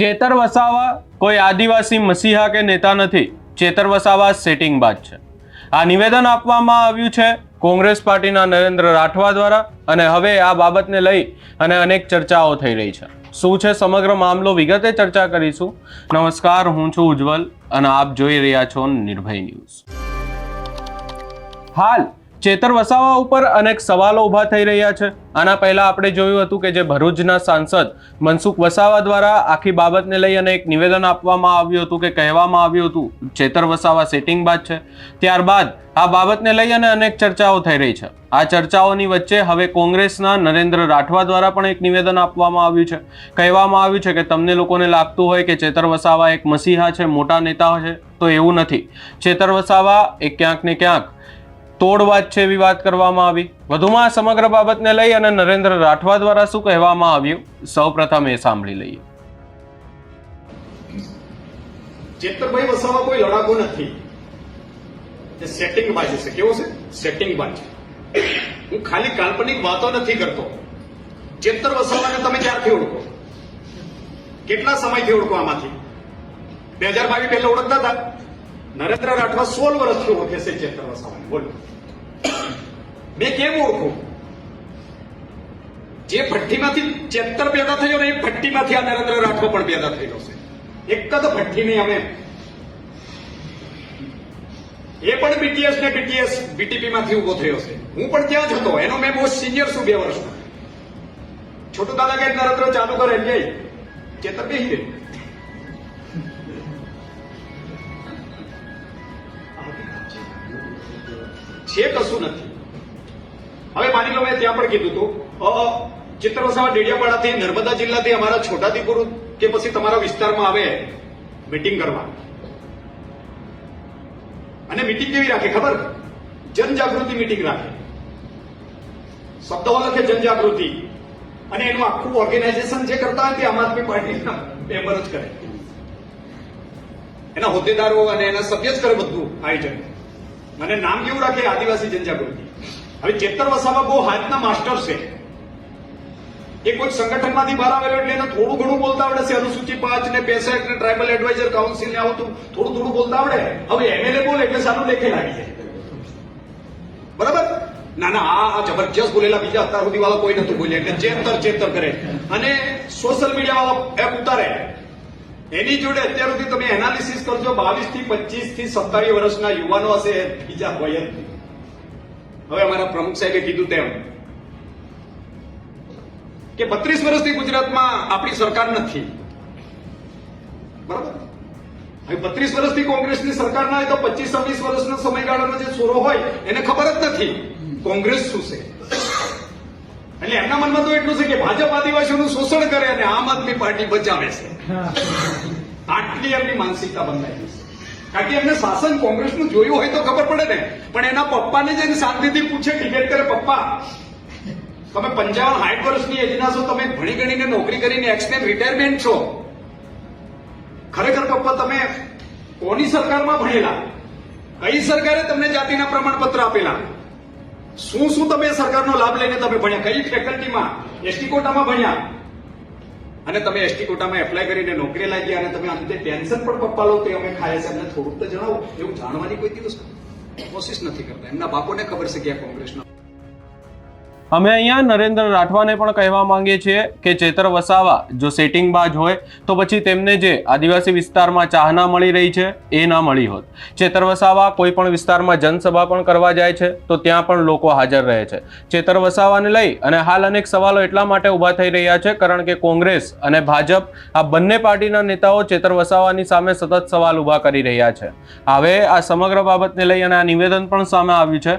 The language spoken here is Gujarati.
ચેતર વસાવા કોઈ આદિવાસી મસીહા કે નેતા નથી. ચેતર વસાવા સેટિંગ બાદ છે. આ નિવેદન આપવામાં આવ્યું છે કોંગ્રેસ પાર્ટીના નરેન્દ્ર રાઠવા દ્વારા અને હવે આ બાબતને લઈ અને અનેક ચર્ચાઓ થઈ રહી છે. શું છે સમગ્ર મામલો? વિગતે ચર્ચા કરીશું. નમસ્કાર, હું છું ઉજ્જવલ અને આપ જોઈ રહ્યા છો નિર્ભય ન્યૂઝ. હાલ ચેતર વસાવા ઉપર અનેક સવાલો ઊભા થઈ રહ્યા છે. આના પહેલા આપણે જોયું હતું કે જે ભરૂચના સાંસદ મનસુખ વસાવા દ્વારા આખી બાબતને લઈ અને એક નિવેદન આપવામાં આવ્યું હતું કે કહેવામાં આવ્યું હતું, ચેતર વસાવા સેટિંગ બાદ છે. ત્યારબાદ આ બાબતને લઈ અને અનેક ચર્ચાઓ થઈ રહી છે. આ ચર્ચાઓની વચ્ચે હવે કોંગ્રેસના નરેન્દ્ર રાઠવા દ્વારા પણ એક નિવેદન આપવામાં આવ્યું છે. કહેવામાં આવ્યું છે કે તમને લોકોને લાગતું હોય કે ચેતર વસાવા એક મસીહા છે, મોટા નેતા છે, તો એવું નથી. ચેતર વસાવા એ ક્યાંક ને ક્યાંક તોડ વાત છે એવી વાત કરવામાં આવી. વધુમાં આ સમગ્ર બાબતને લઈ અને નરેન્દ્ર રાઠવા દ્વારા શું કહેવામાં આવ્યું? સૌપ્રથમ એ સાંભળી લઈએ. ચેતરભાઈ વસાવા કોઈ લડાકો નથી. એ સેટિંગ બાજ છે. કેવો છે? સેટિંગ બાજ હું ખાલી કાલ્પનિક વાતો નથી કરતો. ચેતર વસાવાને તમે ક્યારથી ઓળખો? કેટલા સમયથી ઓળખો આમાંથી? બે હજાર બાવીસ પહેલા ઓળખતા હતા? નરેન્દ્ર રાઠવા સોળ વર્ષથી ઓળખે છે કરવા સામે બોલો. મેં કેમ ઓળખું? જે ભઠ્ઠીમાંથી ચેતર પેદા થયો ને એ ભઠ્ઠીમાંથી આ નરેન્દ્ર રાઠવા પણ પેદા થયેલો છે. એક જ ભઠ્ઠીની અમે. એ પણ બીટીએસ ને બીટીએસ બીટીપી માંથી ઊભો થયો છે. હું પણ ત્યાં જ હતો. એનો મેં બહુ સિનિયર છું બે વર્ષનો છોટું દાદા કઈ નરેન્દ્ર ચાલુ કરે ચેતર બેસી છે કશું નથી. હવે માની લો મેં ત્યાં પણ કીધું હતું ચિત્ર ડેડિયાપાડાથી નર્મદા જિલ્લાથી અમારા છોટાદીપુર કે પછી તમારા વિસ્તારમાં આવે મિટિંગ કરવા. અને મિટિંગ કેવી રાખે ખબર? જનજાગૃતિ મિટિંગ રાખે. શબ્દો લખે જનજાગૃતિ. અને એનું આખું ઓર્ગેનાઇઝેશન જે કરતા હોય તે આમ આદમી પાર્ટીના મેમ્બર જ કરે. એના હોદ્દેદારો અને એના સભ્ય જ કરે બધું આયોજન. અને નામ કેવું રાખે? આદિવાસી જનજાગૃતિ. હવે ચેતર વસાવા બહુ હાથના માસ્ટર છે. એ કોઈ સંગઠનમાંથી બહાર આવેલો એટલે એને થોડું ઘણું બોલતા આવડે છે. અનુસૂચિ પાંચ ને પેસઠ ને ટ્રાઇબલ એડવાઇઝર કાઉન્સિલ ને આવતું થોડું થોડું બોલતા આવડે. હવે એમએલએ બોલે એટલે સારું લેખે લાગી જાય. બરાબર? ના ના, આ જબરજસ્ત બોલેલા બીજા અત્યાર સુધી વાળા કોઈ નતું બોલ્યા. એટલે ચેતર ચેતર કરે. અને સોશિયલ મીડિયા વાળા એપ ઉતારે. એની જોડે અત્યાર સુધી તમે એનાલિસિસ કરજો બાવીસથી પચીસથી સત્તાવીસ વર્ષના યુવાનો હશે બીજા હોય જ હવે અમારા પ્રમુખ સાહેબે કીધું તેમ કે બત્રીસ વર્ષથી ગુજરાતમાં આપણી સરકાર નથી. બરાબર? હવે બત્રીસ વર્ષથી કોંગ્રેસની સરકાર ના હોય તો પચીસ છવ્વીસ વર્ષનો સમયગાળાનો જે સોરો હોય, એને ખબર જ નથી. કોંગ્રેસ શું છે? એટલે એમના મનમાં તો એટલું છે કે ભાજપ આદિવાસીઓનું શોષણ કરે અને આમ આદમી પાર્ટી બચાવે છે. આટલી એમની માનસિકતા બંધાયેલી છે. કારણ કે એમને શાસન કોંગ્રેસનું જોયું હોય તો ખબર પડે ને. પણ એના પપ્પાને જઈને શાંતિથી પૂછે ડિબેટ કરે પપ્પા? તમે પંચાવન સાઠ વર્ષની એજના છો તમે ભણી ગણીને નોકરી કરીને એક્સટેન્ડ રિટાયરમેન્ટ છો. ખરેખર પપ્પા તમે કોની સરકારમાં ભણેલા? કઈ સરકારે તમને જાતિના પ્રમાણપત્ર આપેલા? શું શું તમે સરકારનો લાભ લઈને તમે ભણ્યા? કઈ ફેકલ્ટીમાં એસટી કોટામાં ભણ્યા? અને તમે એસટી કોટામાં એપ્લાય કરીને નોકરી લાગ્યા અને તમે અંતે પેન્શન પણ પપ્પા લો તે અમે ખાય છે. અમને થોડુંક તો જણાવો. એવું જાણવાની કોઈ દિવસ કોશિશ નથી કરતા. એમના બાપોને ખબર છે કે કોંગ્રેસનો અમે અહીંયા નરેન્દ્ર રાઠવાને પણ કહેવા માંગીએ છીએ કે ચેતર વસાવા, જો સેટિંગ બાજ હોય, તો પછી તેમને જે આદિવાસી વિસ્તારમાં ચાહના મળી રહી છે, એ ના મળી હોત. ચેતર વસાવા કોઈ પણ વિસ્તારમાં જનસભા પણ કરવા જાય છે, તો ત્યાં પણ લોકો હાજર રહે છે. ચેતર વસાવાને લઈ અને હાલ અનેક સવાલો એટલા માટે ઊભા થઈ રહ્યા છે, કારણ કે કોંગ્રેસ અને ભાજપ, આ બંને પાર્ટીના નેતાઓ ચેતર વસાવાની સામે સતત સવાલ ઊભા કરી રહ્યા છે. હવે આ સમગ્ર બાબતને લઈ અને આ નિવેદન પણ સામે આવ્યું છે